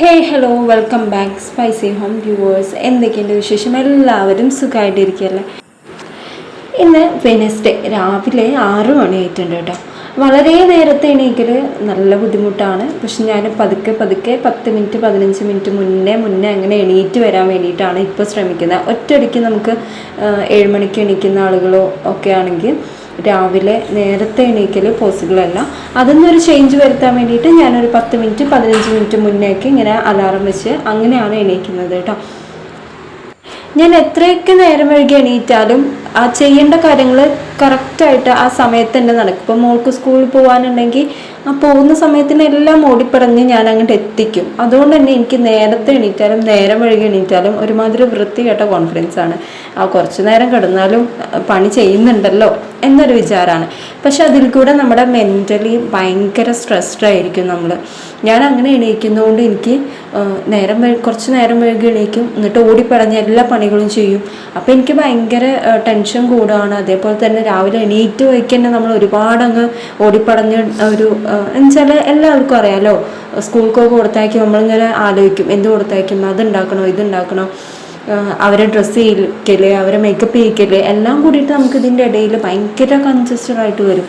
Hey hello welcome back spicy home viewers എന്തൊക്കെയുണ്ട് വിശേഷം? എല്ലാവരും സുഖമായിട്ടിരിക്കുകയല്ലേ ഇന്ന് വെനസ്ഡേ രാവിലെ ആറ് മണിയായിട്ടുണ്ട് കേട്ടോ. വളരെ നേരത്തെ എണീക്കൽ നല്ല ബുദ്ധിമുട്ടാണ്. പക്ഷെ ഞാൻ പതുക്കെ പതുക്കെ പത്ത് മിനിറ്റ് പതിനഞ്ച് മിനിറ്റ് മുന്നേ മുന്നേ അങ്ങനെ എണീറ്റ് വരാൻ വേണ്ടിയിട്ടാണ് ഇപ്പോൾ ശ്രമിക്കുന്നത്. ഒറ്റയടിക്ക് നമുക്ക് ഏഴ് മണിക്ക് എണീക്കുന്ന ആളുകളോ ഒക്കെ ആണെങ്കിൽ രാവിലെ നേരത്തെ എണീക്കൽ പോസിബിൾ അല്ല. അതൊന്നൊരു ചേഞ്ച് വരുത്താൻ വേണ്ടിയിട്ട് ഞാനൊരു പത്ത് മിനിറ്റ് പതിനഞ്ച് മിനിറ്റ് മുന്നേക്ക് ഇങ്ങനെ അലാറം വെച്ച് അങ്ങനെയാണ് എണീക്കുന്നത് കേട്ടോ. ഞാൻ എത്രയൊക്കെ നേരം വൈകി എണീറ്റാലും ആ ചെയ്യേണ്ട കാര്യങ്ങൾ കറക്റ്റായിട്ട് ആ സമയത്ത് തന്നെ നടക്കും. ഇപ്പോൾ മോൾക്ക് സ്കൂളിൽ പോകാനുണ്ടെങ്കിൽ ആ പോകുന്ന സമയത്തിന് എല്ലാം ഓടിപ്പടഞ്ഞ് ഞാൻ അങ്ങോട്ട് എത്തിക്കും. അതുകൊണ്ട് തന്നെ എനിക്ക് നേരത്തെ എണീറ്റാലും നേരം വൈകി എണീറ്റാലും ഒരുമാതിരി വൃത്തികെട്ട കോൺഫിഡൻസ് ആണ്. ആ കുറച്ച് നേരം കിടന്നാലും പണി ചെയ്യുന്നുണ്ടല്ലോ എന്നൊരു വിചാരമാണ് പക്ഷെ അതിൽ കൂടെ നമ്മുടെ മെന്റലി ഭയങ്കര സ്ട്രെസ്ഡ് ആയിരിക്കും നമ്മൾ ഞാൻ അങ്ങനെ എണീക്കുന്നതുകൊണ്ട് എനിക്ക് നേരം കുറച്ച് നേരം വൈകി എണീക്കും എന്നിട്ട് ഓടിപ്പടഞ്ഞ് എല്ലാ പണികളും ചെയ്യും. അപ്പോൾ എനിക്ക് ഭയങ്കര ടെൻഷൻ കൂടുകയാണ് അതേപോലെ തന്നെ രാവിലെ എണീറ്റ് വയ്ക്കന്നെ നമ്മൾ ഒരുപാട് അങ്ങ് ഓടിപ്പടഞ്ഞ് ഒരു എന്നുവെച്ചാൽ എല്ലാവർക്കും അറിയാമല്ലോ സ്കൂൾക്കൊക്കെ കൊടുത്തയക്കും നമ്മളിങ്ങനെ ആലോചിക്കും എന്ത് കൊടുത്തയക്കും അത് ഉണ്ടാക്കണോ ഇത് ഉണ്ടാക്കണോ അവരെ ഡ്രസ്സ് ചെയ്യിക്കൽ അവരെ മേക്കപ്പ് ചെയ്യിക്കൽ എല്ലാം കൂടിയിട്ട് നമുക്ക് ഇതിന്റെ ഇടയിൽ ഭയങ്കര കൺജസ്റ്റഡ് ആയിട്ട് വരും.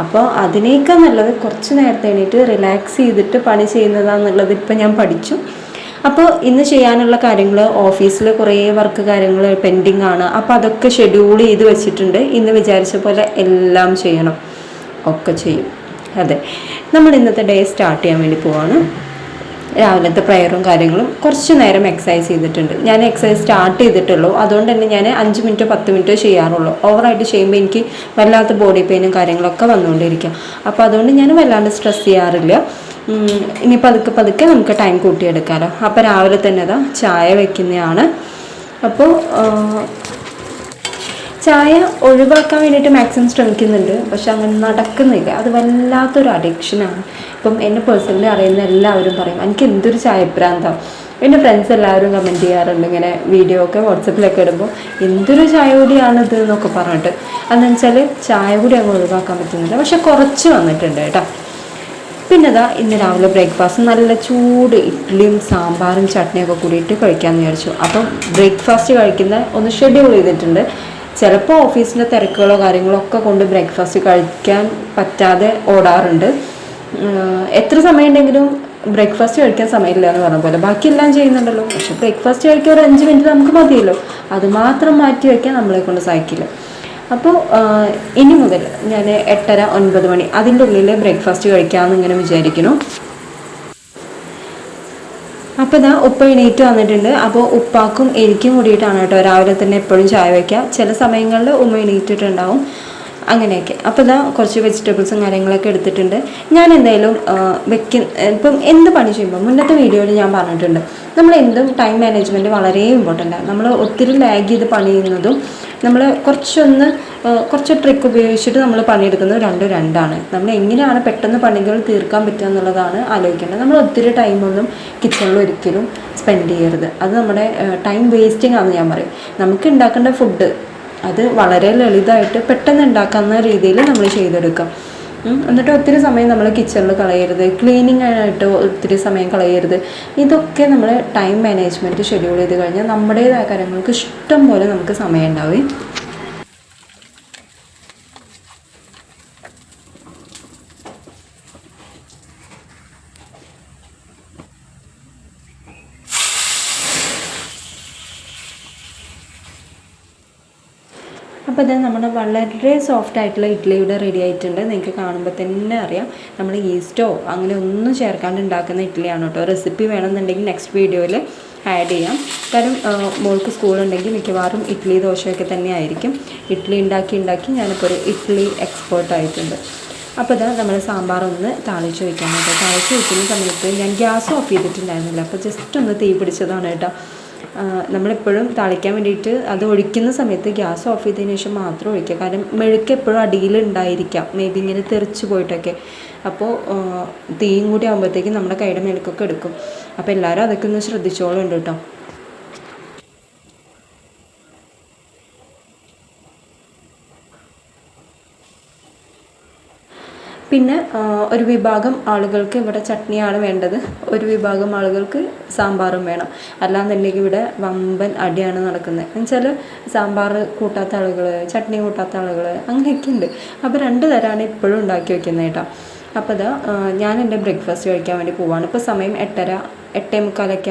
അപ്പോൾ അതിനേക്കാൾ നല്ലത് കുറച്ച് നേരത്തെ എണീറ്റ് റിലാക്സ് ചെയ്തിട്ട് പണി ചെയ്യുന്നതാണെന്നുള്ളത് ഇപ്പം ഞാൻ പഠിച്ചു. അപ്പോൾ ഇന്ന് ചെയ്യാനുള്ള കാര്യങ്ങൾ ഓഫീസിൽ കുറേ വർക്ക് കാര്യങ്ങൾ പെൻഡിങ് ആണ്. അപ്പോൾ അതൊക്കെ ഷെഡ്യൂൾ ചെയ്ത് വെച്ചിട്ടുണ്ട്. ഇന്ന് വിചാരിച്ച പോലെ എല്ലാം ചെയ്യണം. ഒക്കെ ചെയ്യും. അതെ. നമ്മൾ ഇന്നത്തെ ഡേ സ്റ്റാർട്ട് ചെയ്യാൻ വേണ്ടി പോവാണ്. രാവിലത്തെ പ്രയറും കാര്യങ്ങളും കുറച്ച് നേരം എക്സസൈസ് ചെയ്തിട്ടുണ്ട്. ഞാൻ എക്സസൈസ് സ്റ്റാർട്ട് ചെയ്തിട്ടുള്ളൂ. അതുകൊണ്ട് തന്നെ ഞാൻ അഞ്ച് മിനിറ്റോ പത്ത് മിനിറ്റോ ചെയ്യാറുള്ളൂ. ഓവറായിട്ട് ചെയ്യുമ്പോൾ എനിക്ക് വല്ലാത്ത ബോഡി പെയിനും കാര്യങ്ങളൊക്കെ വന്നുകൊണ്ടിരിക്കാം. അപ്പോൾ അതുകൊണ്ട് ഞാൻ വല്ലാണ്ട് സ്ട്രെസ് ചെയ്യാറില്ല. ഇനി പതുക്കെ പതുക്കെ നമുക്ക് ടൈം കൂട്ടിയെടുക്കാമല്ലോ അപ്പോൾ രാവിലെ തന്നെ അതാ ചായ വെക്കുന്നതാണ് അപ്പോൾ ചായ ഒഴിവാക്കാൻ വേണ്ടിയിട്ട് മാക്സിമം ശ്രമിക്കുന്നുണ്ട്. പക്ഷെ അങ്ങനെ നടക്കുന്നില്ല. അത് വല്ലാത്തൊരു അഡിക്ഷനാണ് ഇപ്പം എന്നെ പേഴ്സണലി അറിയുന്ന എല്ലാവരും പറയും എനിക്ക് എന്തൊരു ചായപ്രാന്താവും എന്റെ ഫ്രണ്ട്സ് എല്ലാവരും കമന്റ് ചെയ്യാറുണ്ട്. ഇങ്ങനെ വീഡിയോ ഒക്കെ വാട്സപ്പിലൊക്കെ ഇടുമ്പോൾ എന്തൊരു ചായ കൂടിയാണിത് എന്നൊക്കെ പറഞ്ഞിട്ട്. അതെന്ന് വെച്ചാൽ ചായ കൂടി അങ്ങ് ഒഴിവാക്കാൻ പറ്റുന്നില്ല. പക്ഷെ കുറച്ച് വന്നിട്ടുണ്ട് കേട്ടോ. പിന്നെ ഇതാ ഇന്ന് രാവിലെ ബ്രേക്ക്ഫാസ്റ്റ് നല്ല ചൂട് ഇഡ്ഡലിയും സാമ്പാറും ചട്നിയൊക്കെ കൂടിയിട്ട് കഴിക്കാമെന്ന് വിചാരിച്ചു. അപ്പം ബ്രേക്ക്ഫാസ്റ്റ് കഴിക്കുന്ന ഒന്ന് ഷെഡ്യൂൾ ചെയ്തിട്ടുണ്ട്. ചിലപ്പോൾ ഓഫീസിന്റെ തിരക്കുകളോ കാര്യങ്ങളോ ഒക്കെ കൊണ്ട് ബ്രേക്ക്ഫാസ്റ്റ് കഴിക്കാൻ പറ്റാതെ ഓടാറുണ്ട്. എത്ര സമയമുണ്ടെങ്കിലും ബ്രേക്ക്ഫാസ്റ്റ് കഴിക്കാൻ സമയമില്ല എന്ന് പറഞ്ഞ പോലെ. ബാക്കിയെല്ലാം ചെയ്യുന്നുണ്ടല്ലോ. പക്ഷെ ബ്രേക്ക്ഫാസ്റ്റ് കഴിക്കാൻ ഒരു അഞ്ച് മിനിറ്റ് നമുക്ക് മതിയല്ലോ. അത് മാത്രം മാറ്റി വയ്ക്കാൻ നമ്മളെ കൊണ്ട് സാധിക്കില്ല. അപ്പോൾ ഇനി മുതൽ ഞാൻ എട്ടര ഒൻപത് മണി അതിന്റെ ഉള്ളിൽ ബ്രേക്ക്ഫാസ്റ്റ് കഴിക്കാമെന്ന് ഇങ്ങനെ വിചാരിക്കുന്നു. അപ്പോൾ ഇതാ ഉപ്പ എണീറ്റ് വന്നിട്ടുണ്ട്. അപ്പോൾ ഉപ്പാക്കും എനിക്കും കൂടിയിട്ടാണ് കേട്ടോ രാവിലെ തന്നെ എപ്പോഴും ചായ വയ്ക്കുക ചില സമയങ്ങളിൽ ഉമ്മ എണീറ്റിട്ടുണ്ടാവും. അങ്ങനെയൊക്കെ. അപ്പോൾ ഇതാ കുറച്ച് വെജിറ്റബിൾസും കാര്യങ്ങളൊക്കെ എടുത്തിട്ടുണ്ട്. ഞാൻ എന്തായാലും വെക്ക. ഇപ്പം എന്ത് പണി ചെയ്യുമ്പോൾ മുന്നത്തെ വീഡിയോയിൽ ഞാൻ പറഞ്ഞിട്ടുണ്ട്. നമ്മൾ എന്തും ടൈം മാനേജ്മെന്റ് വളരെ ഇമ്പോർട്ടന്റ് ആണ്. നമ്മൾ ഒത്തിരി ലാഗ് ചെയ്ത് പണി ചെയ്യുന്നതും നമ്മൾ കുറച്ചൊന്ന് കുറച്ച് ട്രിക്ക് ഉപയോഗിച്ചിട്ട് നമ്മൾ പണിയെടുക്കുന്നത് രണ്ടും രണ്ടാണ്. നമ്മൾ എങ്ങനെയാണ് പെട്ടെന്ന് പണികൾ തീർക്കാൻ പറ്റുക എന്നുള്ളതാണ് ആലോചിക്കേണ്ടത്. നമ്മൾ ഒത്തിരി ടൈമൊന്നും കിച്ചണിൽ ഒരിക്കലും സ്പെൻഡ് ചെയ്യരുത്. അത് നമ്മുടെ ടൈം വേസ്റ്റിംഗ് ആണെന്ന് ഞാൻ പറയും. നമുക്ക് ഉണ്ടാക്കേണ്ട ഫുഡ് അത് വളരെ ലളിതമായിട്ട് പെട്ടെന്ന് ഉണ്ടാക്കാവുന്ന രീതിയിൽ നമ്മൾ ചെയ്തെടുക്കാം. എന്നിട്ട് ഒത്തിരി സമയം നമ്മൾ കിച്ചണിൽ കളയരുത് ക്ലീനിങ് ആയിട്ട് ഒത്തിരി സമയം കളയരുത് ഇതൊക്കെ നമ്മൾ ടൈം മാനേജ്മെന്റ് ഷെഡ്യൂൾ ചെയ്ത് കഴിഞ്ഞാൽ നമ്മുടേതായ കാര്യങ്ങൾക്ക് ഇഷ്ടം പോലെ നമുക്ക് സമയം ഉണ്ടാവും അപ്പോൾ ഇത് നമ്മുടെ വളരെ സോഫ്റ്റ് ആയിട്ടുള്ള ഇഡ്ഡലി ഇവിടെ റെഡി ആയിട്ടുണ്ട്. നിങ്ങൾക്ക് കാണുമ്പോൾ തന്നെ അറിയാം. നമ്മൾ ഈസ്റ്റോ അങ്ങനെ ഒന്നും ചേർക്കാണ്ട് ഉണ്ടാക്കുന്ന ഇഡ്ഡലിയാണ് കേട്ടോ. റെസിപ്പി വേണമെന്നുണ്ടെങ്കിൽ നെക്സ്റ്റ് വീഡിയോയിൽ ആഡ് ചെയ്യാം. കാരണം മോൾക്ക് സ്കൂളുണ്ടെങ്കിൽ മിക്കവാറും ഇഡ്ഡലി ദോശയൊക്കെ തന്നെ ആയിരിക്കും. ഇഡ്ഡലി ഉണ്ടാക്കി ഉണ്ടാക്കി ഞാനിപ്പോൾ ഒരു ഇഡ്ഡലി എക്സ്പേർട്ട് ആയിട്ടുണ്ട്. അപ്പോൾ ഇതാ നമ്മൾ സാമ്പാർ ഒന്ന് താളിച്ച് വയ്ക്കാൻ കേട്ടോ. താളിച്ച് വയ്ക്കുന്ന സമയത്ത് ഞാൻ ഗ്യാസ് ഓഫ് ചെയ്തിട്ടുണ്ടായിരുന്നില്ല. അപ്പോൾ ജസ്റ്റ് ഒന്ന് തീ പിടിച്ചതാണ് കേട്ടോ. നമ്മളെപ്പോഴും തളിക്കാൻ വേണ്ടിയിട്ട് അത് ഒഴിക്കുന്ന സമയത്ത് ഗ്യാസ് ഓഫ് ചെയ്തതിന് ശേഷം മാത്രം ഒഴിക്കുക. കാരണം മെഴുക്ക് എപ്പോഴും അടിയിൽ ഉണ്ടായിരിക്കാം. മേ ബി ഇങ്ങനെ തെറിച്ച് പോയിട്ടൊക്കെ. അപ്പോൾ തീയും കൂടി ആകുമ്പോഴത്തേക്കും നമ്മുടെ കൈയുടെ മെഴുക്കൊക്കെ എടുക്കും. അപ്പോൾ എല്ലാവരും അതൊക്കെ ഒന്ന് ശ്രദ്ധിച്ചോളുണ്ട് കേട്ടോ. പിന്നെ ഒരു വിഭാഗം ആളുകൾക്ക് ഇവിടെ ചട്നിയാണ് വേണ്ടത്. ഒരു വിഭാഗം ആളുകൾക്ക് സാമ്പാറും വേണം. അല്ലാന്നുണ്ടെങ്കിൽ ഇവിടെ വമ്പൻ അടിയാണ് നടക്കുന്നത്. എന്നുവെച്ചാൽ സാമ്പാർ കൂട്ടാത്ത ആളുകൾ ചട്നി കൂട്ടാത്ത ആളുകൾ അങ്ങനെയൊക്കെ ഉണ്ട്. അപ്പോൾ രണ്ട് തരമാണ് ഇപ്പോഴും ഉണ്ടാക്കി വെക്കുന്നത് കേട്ടോ. അപ്പോൾ ഇതാ ഞാൻ എന്റെ ബ്രേക്ക്ഫാസ്റ്റ് കഴിക്കാൻ വേണ്ടി പോവാണ്. ഇപ്പോൾ സമയം എട്ടര എട്ടേ മുക്കാലൊക്കെ